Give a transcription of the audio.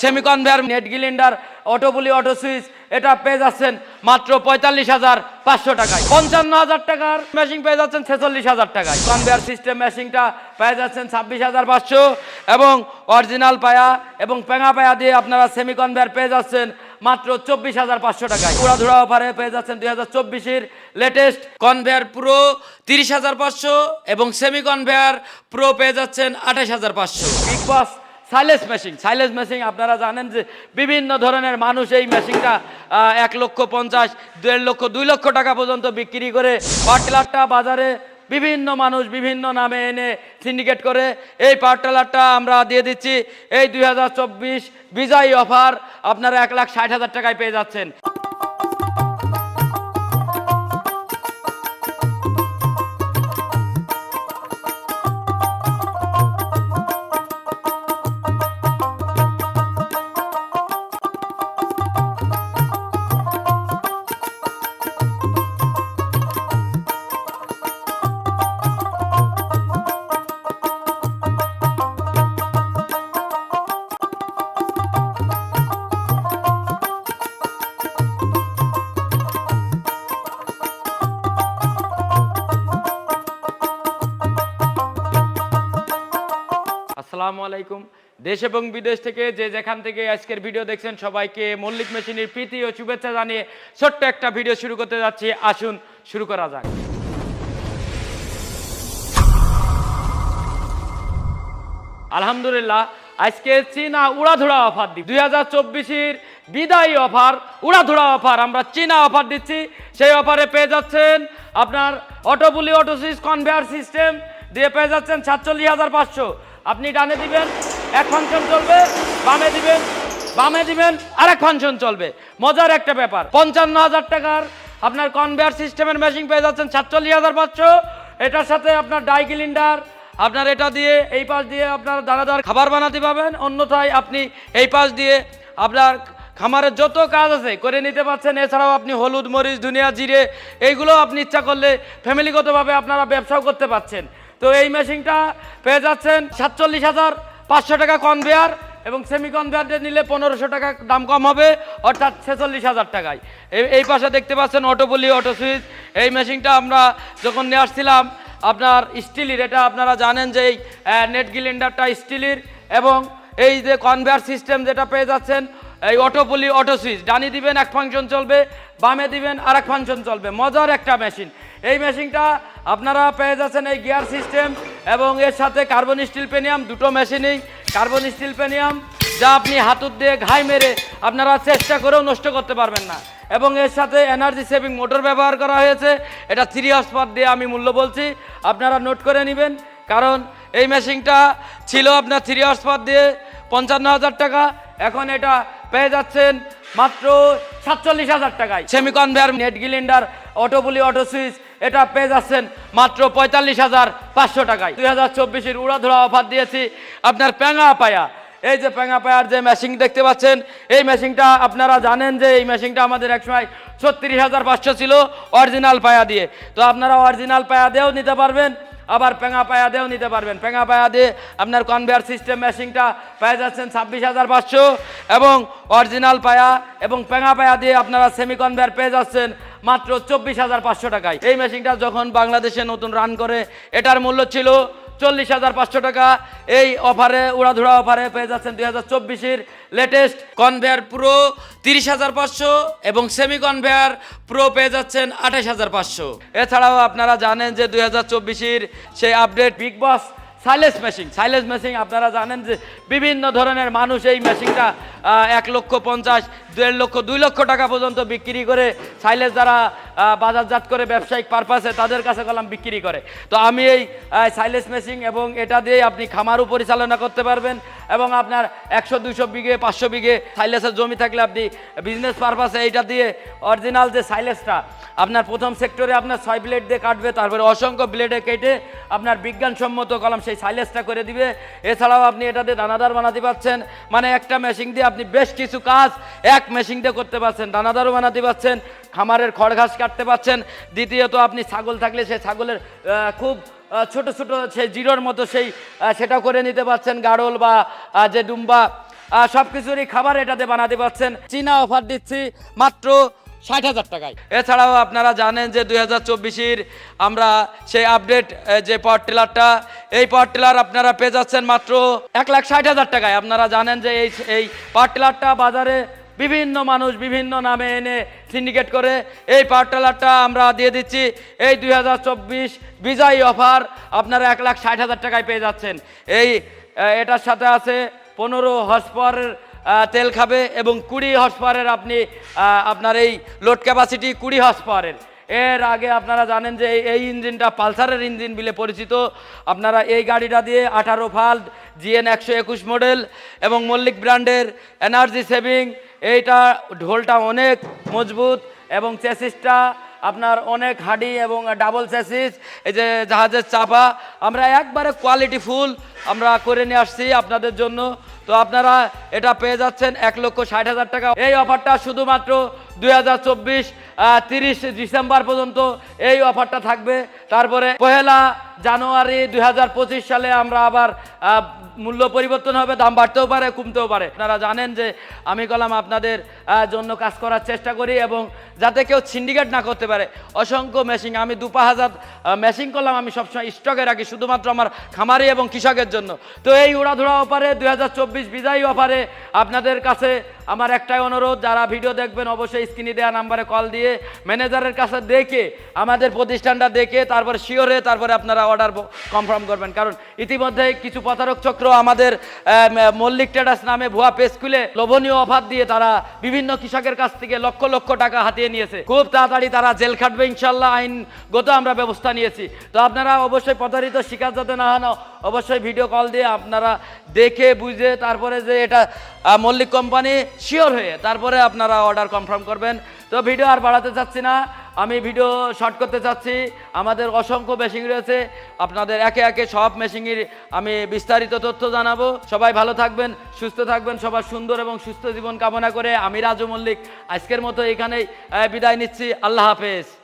Semi conveyor net cylinder auto pulley auto switch, এটা পেয়ে যাচ্ছেন মাত্র পঁয়তাল্লিশ হাজার পাঁচশো টাকায়। পঞ্চান্ন হাজার টাকার মেশিন পেয়ে যাচ্ছেন ছেচল্লিশ হাজার টাকায়। কনভেয়ার সিস্টেম মেশিনটা পেয়ে যাচ্ছেন ছাব্বিশ হাজার পাঁচশো এবং অরিজিনাল পায়া এবং পেঙা পায়া দিয়ে আপনারা সেমিকনভেয়ার পেয়ে যাচ্ছেন মাত্র চব্বিশ হাজার পাঁচশো টাকায়। উড়াধুরা অফারে পেয়ে যাচ্ছেন দুই হাজার চব্বিশের লেটেস্ট কনভেয়ার প্রো তিরিশ হাজার পাঁচশো এবং সেমি কনভেয়ার প্রো পেয়ে যাচ্ছেন আঠাশ হাজার পাঁচশো। Big boss silence machine silence machine আপনারা জানেন যে বিভিন্ন ধরনের মানুষ এই মেশিনটা এক লক্ষ পঞ্চাশ, দেড় লক্ষ, দুই লক্ষ টাকা পর্যন্ত বিক্রি করে পাটলারটা বাজারে বিভিন্ন মানুষ বিভিন্ন নামে এনে সিন্ডিকেট করে। এই পাটলারটা আমরা দিয়ে দিচ্ছি। এই দুই হাজার চব্বিশ বিজয়ী অফার আপনারা এক লাখ ষাট হাজার টাকায় পেয়ে যাচ্ছেন। আসসালামু আলাইকুম। দেশ এবং বিদেশ থেকে যে যেখান থেকে আজকের ভিডিও দেখছেন সবাইকে মল্লিক মেশিনের প্রীতি ও শুভেচ্ছা জানিয়ে ছোট্ট একটা ভিডিও শুরু করতে যাচ্ছি। আসুন, শুরু করা যাক। আলহামদুলিল্লাহ, আজকে চীনা উড়াধুরা অফার দিই দুই হাজার চব্বিশের বিদায়ী অফার, উড়াধুরা অফার, আমরা চীনা অফার দিচ্ছি। সেই অফারে পেয়ে যাচ্ছেন আপনার auto pulley auto switch conveyor system, দিয়ে পেয়ে যাচ্ছেন সাতচল্লিশ হাজার পাঁচশো। আপনি ডানে দিবেন, এক ফাংশন চলবে, বামে দিবেন বামে দিবেন, আরেক ফাংশন চলবে। মজার একটা ব্যাপার, পঞ্চান্ন হাজার টাকার আপনার কনভেয়ার সিস্টেমের মেশিন পেয়ে যাচ্ছেন সাতচল্লিশ হাজার পাঁচশো। এটার সাথে আপনার ডাই সিলিন্ডার আপনার এটা দিয়ে, এই পাশ দিয়ে আপনার দানাদার খাবার বানাতে পাবেন অন্যথায় আপনি এই পাশ দিয়ে আপনার খামারের যত কাজ আছে করে নিতে পারছেন। এছাড়াও আপনি হলুদ, মরিচ, ধুনিয়া, জিরে, এইগুলো আপনি ইচ্ছা করলে ফ্যামিলিগতভাবে আপনারা ব্যবসাও করতে পারছেন। তো এই মেশিনটা পেয়ে যাচ্ছেন সাতচল্লিশ হাজার পাঁচশো টাকা কনভেয়ার এবং সেমি কনভেয়ার নিলে পনেরোশো টাকা দাম কম হবে, অর্থাৎ ছেচল্লিশ হাজার টাকায়। এই- পাশে দেখতে পাচ্ছেন অটোবলি অটো সুইচ। এই মেশিনটা আমরা যখন নিয়ে আসছিলাম, আপনার স্টিলের, এটা আপনারা জানেন যে এই নেট গিলিন্ডারটা স্টিলের এবং এই যে কনভেয়ার সিস্টেম যেটা পেয়ে যাচ্ছেন এই অটো পুলি অটো সুইচ। ডানি দিবেন, এক ফাংশন চলবে, বামে দিবেন আর এক ফাংশন চলবে। মজার একটা মেশিন। এই মেশিনটা আপনারা পেয়ে যাচ্ছেন এই গিয়ার সিস্টেম এবং এর সাথে কার্বন স্টিল পেনিয়াম, দুটো মেশিনেই। কার্বন স্টিল পেনিয়াম যা আপনি হাতুর দিয়ে ঘাই মেরে আপনারা চেষ্টা করেও নষ্ট করতে পারবেন না। এবং এর সাথে এনার্জি সেভিং মোটর ব্যবহার করা হয়েছে। এটা থ্রি হসপার দিয়ে আমি মূল্য বলছি। আপনারা নোট করে নেবেন, কারণ এই মেশিনটা ছিল আপনার থ্রি হসপার দিয়ে পঞ্চান্ন হাজার টাকা। এখন এটা পেয়ে যাচ্ছেন মাত্র সাতচল্লিশ হাজার টাকায়। Semi conveyor net cylinder auto pulley auto switch এটা পেয়ে যাচ্ছেন মাত্র পঁয়তাল্লিশ হাজার পাঁচশো টাকায়। দুই হাজার চব্বিশের উড়াধুরা অফার দিয়েছি আপনার প্যাঙা পায়া। এই যে প্যাঙা পায়ার যে মেশিন দেখতে পাচ্ছেন এই মেশিনটা আপনারা জানেন যে এই মেশিনটা আমাদের একসময় ছত্রিশ হাজার পাঁচশো ছিল অরিজিনাল পায়া দিয়ে। তো আপনারা অরিজিনাল পায়া দিয়েও নিতে পারবেন। আবার পেঙা পায়া দিয়েও নিতে পারবেন। পেঙা পায়া দিয়ে আপনার কনভেয়ার সিস্টেম মেশিনটা পেয়ে যাচ্ছেন ছাব্বিশ হাজার পাঁচশো এবং অরিজিনাল পায়া এবং পেঙা পায়া দিয়ে আপনারা সেমি কনভেয়ার পেয়ে যাচ্ছেন মাত্র চব্বিশ হাজার পাঁচশো টাকায়। এই মেশিনটা যখন বাংলাদেশে নতুন রান করে, এটার মূল্য ছিল চল্লিশ হাজার পাঁচশো টাকা। এই অফারে, উড়াধুরা অফারে পেয়ে যাচ্ছেন দুই হাজার চব্বিশের লেটেস্ট কনভেয়ার প্রো তিরিশ হাজার পাঁচশো এবং সেমি কনভেয়ার প্রো পেয়ে যাচ্ছেন আঠাশ হাজার পাঁচশো। এছাড়াও আপনারা জানেন যে দুই হাজার চব্বিশের সেই update big boss silence machine silence machine আপনারা জানেন যে বিভিন্ন ধরনের মানুষ এই মেশিনটা এক লক্ষ পঞ্চাশ দেড় লক্ষ, দুই লক্ষ টাকা পর্যন্ত বিক্রি করে সাইলেস যারা বাজারজাত করে ব্যবসায়িক পারপাসে তাদের কাছে কলাম বিক্রি করে। তো আমি এই সাইলেস মেশিন এবং এটা দিয়ে আপনি খামারও পরিচালনা করতে পারবেন এবং আপনার একশো দুইশো বিঘে, পাঁচশো বিঘে সাইলেসের জমি থাকলে আপনি বিজনেস পারপাসে এইটা দিয়ে অরিজিনাল যে সাইলেসটা আপনার প্রথম সেক্টরে আপনার ছয় ব্লেড দিয়ে কাটবে, তারপরে অসংখ্য ব্লেডে কেটে আপনার বিজ্ঞানসম্মত কলাম সেই সাইলেসটা করে দিবে। এছাড়াও আপনি এটা দিয়ে দানাদার বানাতে পারছেন। মানে একটা মেশিন দিয়ে আপনি বেশ কিছু কাজ এক মেশিন দিয়ে করতে পারছেন দানাদারও বানাতে পারছেন, খামারের খড় ঘাস কাটতে পারছেন। দ্বিতীয়ত আপনি ছাগল থাকলে সেই ছাগলের খুব ছোট ছোট সেই জিরোর মতো সেই সেটা করে নিতে পারছেন, গাড়ল বা যে ডুম্বা সব কিছুরই খাবার এটাতে বানাতে পারছেন। চীনা অফার দিচ্ছি মাত্র ষাট হাজার টাকায়। এছাড়াও আপনারা জানেন যে দুই হাজার চব্বিশের আমরা সেই আপডেট যে পাওয়ার টিলারটা এই পাওয়ার টিলার আপনারা পেয়ে যাচ্ছেন মাত্র এক লাখ ষাট হাজার টাকায়। আপনারা জানেন যে এই এই পাওয়ার টিলারটা বাজারে বিভিন্ন মানুষ বিভিন্ন নামে এনে সিন্ডিকেট করে। এই পাওয়ার আমরা দিয়ে দিচ্ছি। এই দুই হাজার চব্বিশ বিজয়ী অফার আপনারা এক লাখ ষাট হাজার টাকায় পেয়ে যাচ্ছেন। এই এটার সাথে আছে পনেরো হর্স পাওয়ারের তেল খাবে এবং কুড়ি হর্স পাওয়ারের আপনি আপনার এই লোড ক্যাপাসিটি কুড়ি হর্স পাওয়ারের এর আগে আপনারা জানেন যে এই- ইঞ্জিনটা পালসারের ইঞ্জিন বলে পরিচিত। আপনারা এই গাড়িটা দিয়ে আঠারো ফাল্ট জিএন একশো একুশ মডেল এবং মল্লিক ব্র্যান্ডের এনার্জি সেভিং, এইটা ঢোলটা অনেক মজবুত এবং চেসিসটা আপনার অনেক হাডি এবং ডাবল চেসিস, এই যে জাহাজের চাপা। আমরা একবারে কোয়ালিটি ফুল আমরা করে নিয়ে আসছি আপনাদের জন্য। তো আপনারা এটা পেয়ে যাচ্ছেন এক লক্ষ ষাট হাজার টাকা। এই অফারটা শুধুমাত্র দুই হাজার চব্বিশ তিরিশ ডিসেম্বর পর্যন্ত এই অফারটা থাকবে। তারপরে পহেলা জানুয়ারি দু হাজার পঁচিশ সালে আমরা আবার মূল্য পরিবর্তন হবে, দাম বাড়তেও পারে, কমতেও পারে। আপনারা জানেন যে আমি কলাম আপনাদের জন্য কাজ করার চেষ্টা করি এবং যাতে কেউ সিন্ডিকেট না করতে পারে। অসংখ্য মেশিন আমি দু হাজার মেশিন করলাম, আমি সবসময় স্টকে রাখি, শুধুমাত্র আমার খামারি এবং কৃষকের জন্য। তো এই উড়াধুরা অফারে দুই হাজার চব্বিশ বিদায়ী অফারে আপনাদের কাছে আমার একটাই অনুরোধ, যারা ভিডিও দেখবেন, অবশ্যই স্ক্রিনে দেওয়া নাম্বারে কল দিয়ে ম্যানেজারের কাছে দেখে, আমাদের প্রতিষ্ঠানটা দেখে, তারপরে শিওরে তারপরে আপনারা অর্ডার কনফার্ম করবেন। কারণ ইতিমধ্যে কিছু প্রতারক চক্র আমাদের মল্লিক ট্রেডার্স নামে ভুয়া পেজ খুলে লোভনীয় অফার দিয়ে তারা বিভিন্ন কৃষকের কাছ থেকে লক্ষ লক্ষ টাকা হাতিয়ে নিয়েছে। খুব তাড়াতাড়ি তারা জেল খাটবে ইনশাল্লাহ আইনগত আমরা ব্যবস্থা নিয়েছি। তো আপনারা অবশ্যই প্রতারিত, শিকার যাতে না হন অবশ্যই ভিডিও কল দিয়ে আপনারা দেখে, বুঝে, তারপরে যে এটা মল্লিক কোম্পানি শিওর হয়ে তারপরে আপনারা অর্ডার কনফার্ম করবেন। তো ভিডিও আর বাড়াতে চাচ্ছি না। আমি ভিডিও শর্ট করতে চাচ্ছি। আমাদের অসংখ্য মেশিন রয়েছে। আপনাদের একে একে সব মেশিনের আমি বিস্তারিত তথ্য জানাব। সবাই ভালো থাকবেন, সুস্থ থাকবেন, সবার সুন্দর এবং সুস্থ জীবন কামনা করে আমি রাজু মল্লিক। আজকের মতো এখানেই বিদায় নিচ্ছি। আল্লাহ হাফেজ।